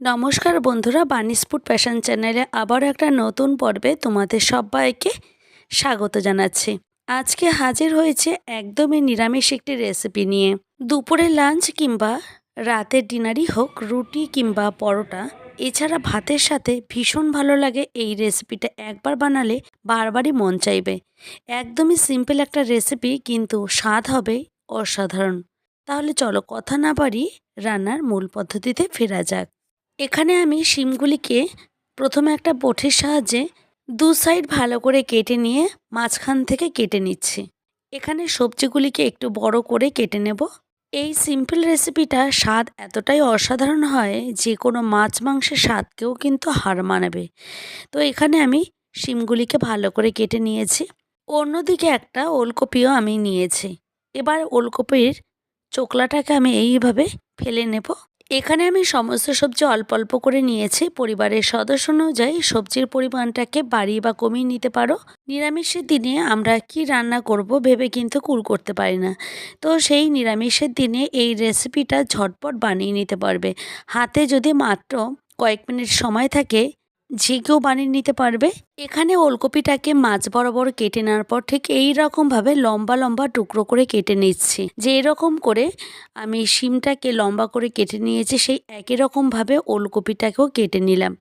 নমস্কার বন্ধুরা বানিস food passion চ্যানেলে আবারও একটা নতুন পর্বে তোমাদের সবাইকে স্বাগত জানাচ্ছি। আজকে হাজির হয়েছে একদমই নিরামিষ একটি রেসিপি নিয়ে। দুপুরে লাঞ্চ কিংবা রাতের ডিনারই হোক, রুটি কিংবা পরোটা, এছাড়া ভাতের সাথে ভীষণ ভালো লাগে এই রেসিপিটা একবার বানালে বারবারই মন চাইবে। একদমই সিম্পল একটা রেসিপি কিন্তু স্বাদ হবে অসাধারণ। তাহলে চলো কথা না পারি রান্নার মূল পদ্ধতিতে ফেরা যাক। এখানে আমি শিমগুলিকে প্রথমে একটা বটির সাহায্যে দু সাইড ভালো করে কেটে নিয়ে মাঝখান থেকে কেটে নিচ্ছি। এখানে সবজিগুলিকে একটু বড় করে কেটে নেব। এই সিম্পল রেসিপিটা স্বাদ এতটাই অসাধারণ হয় যে কোনো মাছ মাংসের স্বাদকেও কিন্তু হার মানাবে। তো এখানে আমি শিমগুলিকে ভালো করে কেটে নিয়েছি। অন্যদিকে একটা ওলকপিও আমি নিয়েছি। এবার ওলকপির চোকলাটাকে আমি এইভাবে ফেলে নেব। এখানে আমি সমস্ত সবজি অল্প অল্প করে নিয়েছি। পরিবারের সদস্য অনুযায়ী সবজির পরিমাণটাকে বাড়িয়ে বা কমিয়ে নিতে পারো। নিরামিষের দিনে আমরা কি রান্না করব ভেবে কিন্তু কুল করতে পারি না। তো সেই নিরামিষের দিনে এই রেসিপিটা ঝটপট বানিয়ে নিতে পারবে। হাতে যদি মাত্র কয়েক মিনিট সময় থাকে যে বানিয়ে নিতে পারবে। এখানে ওলকপিটাকে মাছ বরাবর কেটে নেওয়ার পর ঠিক এই রকমভাবে লম্বা লম্বা টুকরো করে কেটে নিচ্ছি। যে এরকম করে আমি শিমটাকে লম্বা করে কেটে নিয়েছি, সেই একই রকমভাবে ওলকপিটাকেও কেটে নিলাম।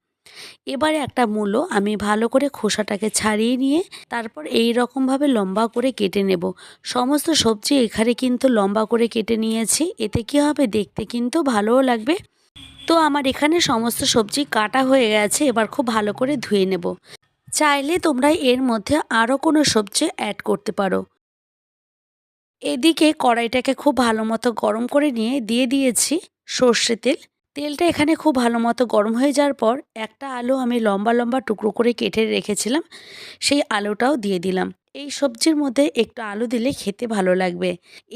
এবারে একটা মূলো আমি ভালো করে খোসাটাকে ছাড়িয়ে নিয়ে তারপর এই রকমভাবে লম্বা করে কেটে নেব। সমস্ত সবজি এখানে কিন্তু লম্বা করে কেটে নিয়েছি। এতে কি হবে? দেখতে কিন্তু ভালোও লাগবে। তো আমার এখানে সমস্ত সবজি কাটা হয়ে গেছে, এবার খুব ভালো করে ধুয়ে নেব। চাইলে তোমরা এর মধ্যে আরও কোনো সবজি অ্যাড করতে পারো। এদিকে কড়াইটাকে খুব ভালো মতো গরম করে নিয়ে দিয়ে দিয়েছি সর্ষে তেল। তেলটা এখানে খুব ভালো মতো গরম হয়ে যাওয়ার পর একটা আলু আমি লম্বা লম্বা টুকরো করে কেটে রেখেছিলাম, সেই আলুটাও দিয়ে দিলাম। এই সবজির মধ্যে একটু আলু দিলে খেতে ভালো লাগবে।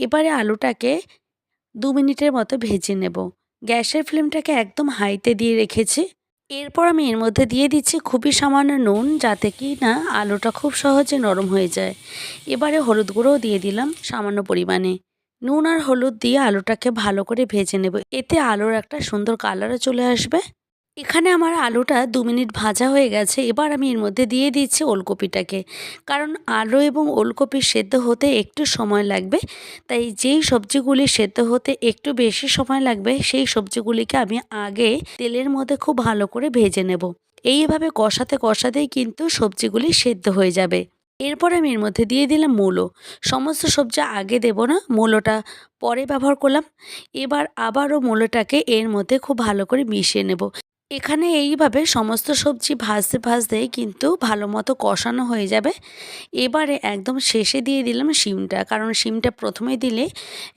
এবারে আলুটাকে দু মিনিটের মতো ভেজে নেব। গ্যাসের ফ্লেমটাকে একদম হাইতে দিয়ে রেখেছি। এরপর আমি এর মধ্যে দিয়ে দিচ্ছি খুবই সামান্য নুন, যাতে কি না আলুটা খুব সহজে নরম হয়ে যায়। এবারে হলুদ গুঁড়োও দিয়ে দিলাম সামান্য পরিমাণে। নুন আর হলুদ দিয়ে আলুটাকে ভালো করে ভেজে নেব। এতে আলুর একটা সুন্দর কালারও চলে আসবে। এখানে আমার আলুটা দু মিনিট ভাজা হয়ে গেছে। এবার আমি এর মধ্যে দিয়ে দিচ্ছি ওলকপিটাকে। কারণ আলু এবং ওলকপি সেদ্ধ হতে একটু সময় লাগবে। তাই যেই সবজিগুলি সেদ্ধ হতে একটু বেশি সময় লাগবে, সেই সবজিগুলিকে আমি আগে তেলের মধ্যে খুব ভালো করে ভেজে নেব। এইভাবে কষাতে কষাতেই কিন্তু সবজিগুলি সেদ্ধ হয়ে যাবে। এরপর আমি এর মধ্যে দিয়ে দিলাম মূলো। সমস্ত সবজি আগে দেব না, মূলোটা পরে ব্যবহার করলাম। এবার আবারও মূলোটাকে এর মধ্যে খুব ভালো করে মিশিয়ে নেব। এখানে এইভাবে সমস্ত সবজি ভাজতে ভাজতেই কিন্তু ভালো মতো কষানো হয়ে যাবে। এবারে একদম শেষে দিয়ে দিলাম শিমটা, কারণ শিমটা প্রথমে দিলে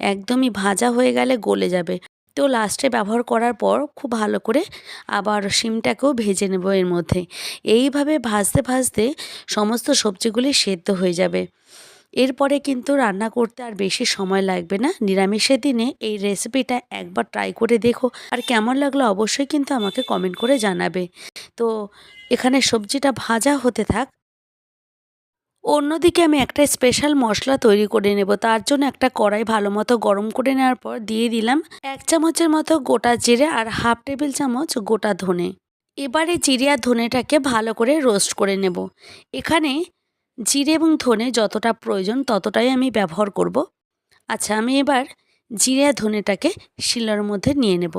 একদমই ভাজা হয়ে গেলে গলে যাবে। তো লাস্টে ব্যবহার করার পর খুব ভালো করে আবার শিমটাকেও ভেজে নেব এর মধ্যে। এইভাবে ভাজতে ভাজতে সমস্ত সবজিগুলি সেদ্ধ হয়ে যাবে। এরপরে কিন্তু রান্না করতে আর বেশি সময় লাগবে না। নিরামিষের দিনে এই রেসিপিটা একবার ট্রাই করে দেখো। আর কেমন লাগল অবশ্যই কিন্তু আমাকে কমেন্ট করে জানাবে। তো এখানে সবজিটা ভাজা হতে থাক। অন্যদিকে আমি একটা স্পেশাল মশলা তৈরি করে নেব। তার জন্য একটা কড়াই ভালো মতো গরম করে নেওয়ার পর দিয়ে দিলাম এক চামচের মতো গোটা জিরে আর হাফ টেবিল চামচ গোটা ধনে। এবারে আর ধনেটাকে ভালো করে রোস্ট করে নেব। এখানে জিরে এবং ধনে যতটা প্রয়োজন ততটাই আমি ব্যবহার করব। আচ্ছা আমি এবার জিরে ধনেটাকে শিলার মধ্যে নিয়ে নেব।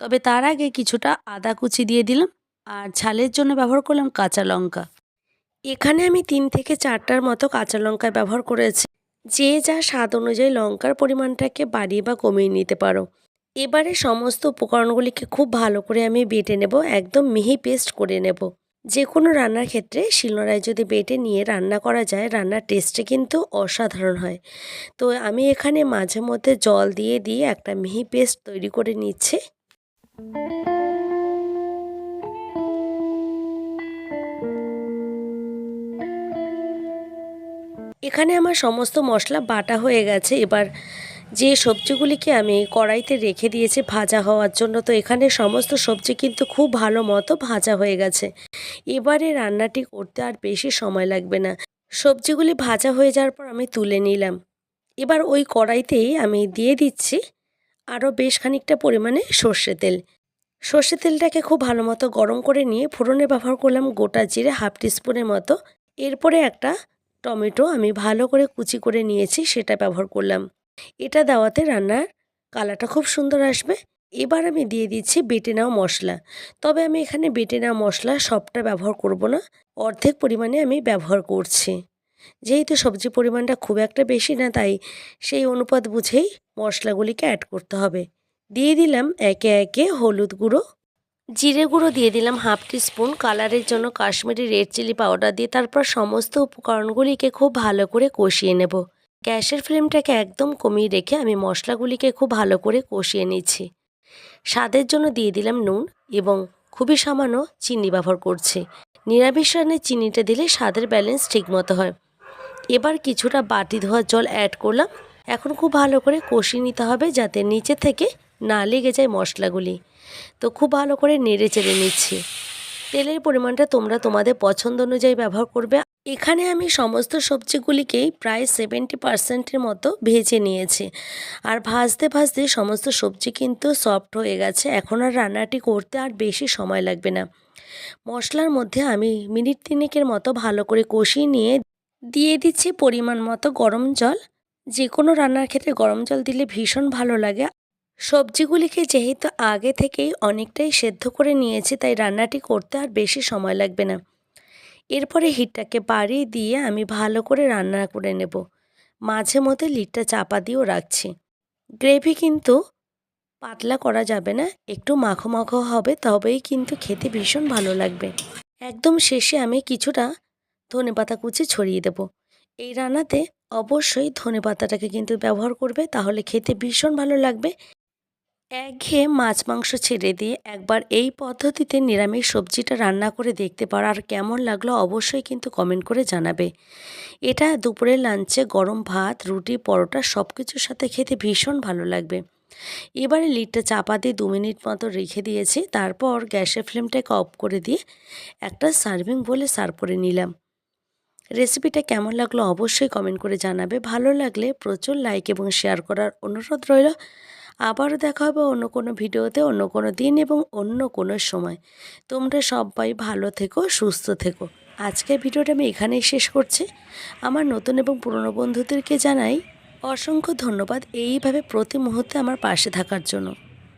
তবে তার আগে কিছুটা আদা কুচি দিয়ে দিলাম আর ঝালের জন্য ব্যবহার করলাম কাঁচা লঙ্কা। এখানে আমি তিন থেকে চারটার মতো কাঁচা লঙ্কা ব্যবহার করেছি। যে যা স্বাদ অনুযায়ী লঙ্কার পরিমাণটাকে বাড়িয়ে বা কমিয়ে নিতে পারো। এবারে সমস্ত উপকরণগুলিকে খুব ভালো করে আমি বেটে নেব, একদম মিহি পেস্ট করে নেব। যে কোনো রান্নার ক্ষেত্রে শিলনোড়ায় যদি বেটে নিয়ে রান্না করা যায়, রান্নার টেস্টে কিন্তু অসাধারণ হয়। তো আমি এখানে মাঝে মধ্যে জল দিয়ে দিয়ে একটা মিহি পেস্ট তৈরি করে নিচ্ছি। এখানে আমার সমস্ত মশলা বাটা হয়ে গেছে। এবার যে সবজিগুলিকে আমি কড়াইতে রেখে দিয়েছি ভাজা হওয়ার জন্য, তো এখানে সমস্ত সবজি কিন্তু খুব ভালো মতো ভাজা হয়ে গেছে। এবারে রান্নাটি করতে আর বেশি সময় লাগবে না। সবজিগুলি ভাজা হয়ে যাওয়ার পর আমি তুলে নিলাম। এবার ওই কড়াইতেই আমি দিয়ে দিচ্ছি আরও বেশ খানিকটা পরিমাণে সর্ষে তেল। সর্ষে তেলটাকে খুব ভালো মতো গরম করে নিয়ে ফোড়নে ব্যবহার করলাম গোটা জিরে হাফ টিস্পুনের মতো। এরপরে একটা টমেটো আমি ভালো করে কুচি করে নিয়েছি, সেটা ব্যবহার করলাম। এটা দেওয়াতে রান্নার কালারটা খুব সুন্দর আসবে। এবার আমি দিয়ে দিচ্ছি বেটে নেওয়া মশলা। তবে আমি এখানে বেটে নেওয়া মশলা সবটা ব্যবহার করব না। অর্ধেক পরিমাণে আমি ব্যবহার করছি। যেহেতু সবজি পরিমাণটা খুব একটা বেশি না, তাই সেই অনুপাত বুঝেই মশলাগুলিকে অ্যাড করতে হবে। দিয়ে দিলাম একে একে হলুদ গুঁড়ো। জিরে গুঁড়ো দিয়ে দিলাম হাফ স্পুন কালারের জন্য কাশ্মীরি রেড চিলি পাউডার দিয়ে তারপর সমস্ত উপকরণগুলিকে খুব ভালো করে কষিয়ে নেব। গ্যাসের ফ্লেমটাকে একদম কমিয়ে রেখে আমি মশলাগুলিকে খুব ভালো করে কষিয়ে নিচ্ছি। স্বাদের জন্য দিয়ে দিলাম নুন এবং খুবই সামান্য চিনি ব্যবহার করছি। নিরামিষ রান্নায় চিনিটা দিলে স্বাদের ব্যালেন্স ঠিকমতো হয়। এবার কিছুটা বাটি ধোয়া জল অ্যাড করলাম। এখন খুব ভালো করে কষিয়ে নিতে হবে যাতে নিচে থেকে না লেগে যায় মশলাগুলি। তো খুব ভালো করে নেড়ে চেড়ে নিচ্ছি। তেলের পরিমাণটা তোমরা তোমাদের পছন্দ অনুযায়ী ব্যবহার করবে। এখানে আমি সমস্ত সবজিগুলিকেই প্রায় সেভেন্টি পার্সেন্টের মতো ভেজে নিয়েছি। আর ভাজতে ভাজতে সমস্ত সবজি কিন্তু সফট হয়ে গেছে। এখন আর রান্নাটি করতে আর বেশি সময় লাগবে না। মশলার মধ্যে আমি মিনিট তিনেকের মতো ভালো করে কষিয়ে নিয়ে দিয়ে দিচ্ছি পরিমাণ মতো গরম জল। যে কোনো রান্নার ক্ষেত্রে গরম জল দিলে ভীষণ ভালো লাগে। সবজিগুলিকে যেহেতু আগে থেকেই অনেকটাই সেদ্ধ করে নিয়েছি, তাই রান্নাটি করতে আর বেশি সময় লাগবে না। এরপরে হিটটাকে বাড়িয়ে দিয়ে আমি ভালো করে রান্না করে নেব। মাঝে মধ্যে লিডটা চাপা দিয়েও রাখছি। গ্রেভি কিন্তু পাতলা করা যাবে না, একটু মাখো মাখো হবে, তবেই কিন্তু খেতে ভীষণ ভালো লাগবে। একদম শেষে আমি কিছুটা ধনে পাতা কুচি ছড়িয়ে দেব। এই রান্নাতে অবশ্যই ধনে পাতাটাকে কিন্তু ব্যবহার করবে, তাহলে খেতে ভীষণ ভালো লাগবে। একঘেয়ে মাছ মাংস ছেড়ে দিয়ে একবার এই পদ্ধতিতে নিরামিষ সবজিটা রান্না করে দেখতে পারো। আর কেমন লাগল অবশ্যই কিন্তু কমেন্ট করে জানাবে। এটা দুপুরের লাঞ্চে গরম ভাত, রুটি, পরোটা সব কিছুর সাথে খেতে ভীষণ ভালো লাগবে। এবারে লিডটা চাপা দিয়ে দু মিনিট মতো রেখে দিয়েছি। তারপর গ্যাসের ফ্লেমটাকে অফ করে দিয়ে একটা সার্ভিং বলে সার্ভ করে নিলাম। রেসিপিটা কেমন লাগল অবশ্যই কমেন্ট করে জানাবে। ভালো লাগলে প্রচুর লাইক এবং শেয়ার করার অনুরোধ রইল। আবারও দেখা হবে অন্য কোনো ভিডিওতে, অন্য কোনো দিন এবং অন্য কোনো সময়। তোমরা সবাই ভালো থেকো, সুস্থ থেকো। আজকের ভিডিওটা আমি এখানেই শেষ করছি। আমার নতুন এবং পুরনো বন্ধুদেরকে জানাই অসংখ্য ধন্যবাদ এইভাবে প্রতি মুহূর্তে আমার পাশে থাকার জন্য।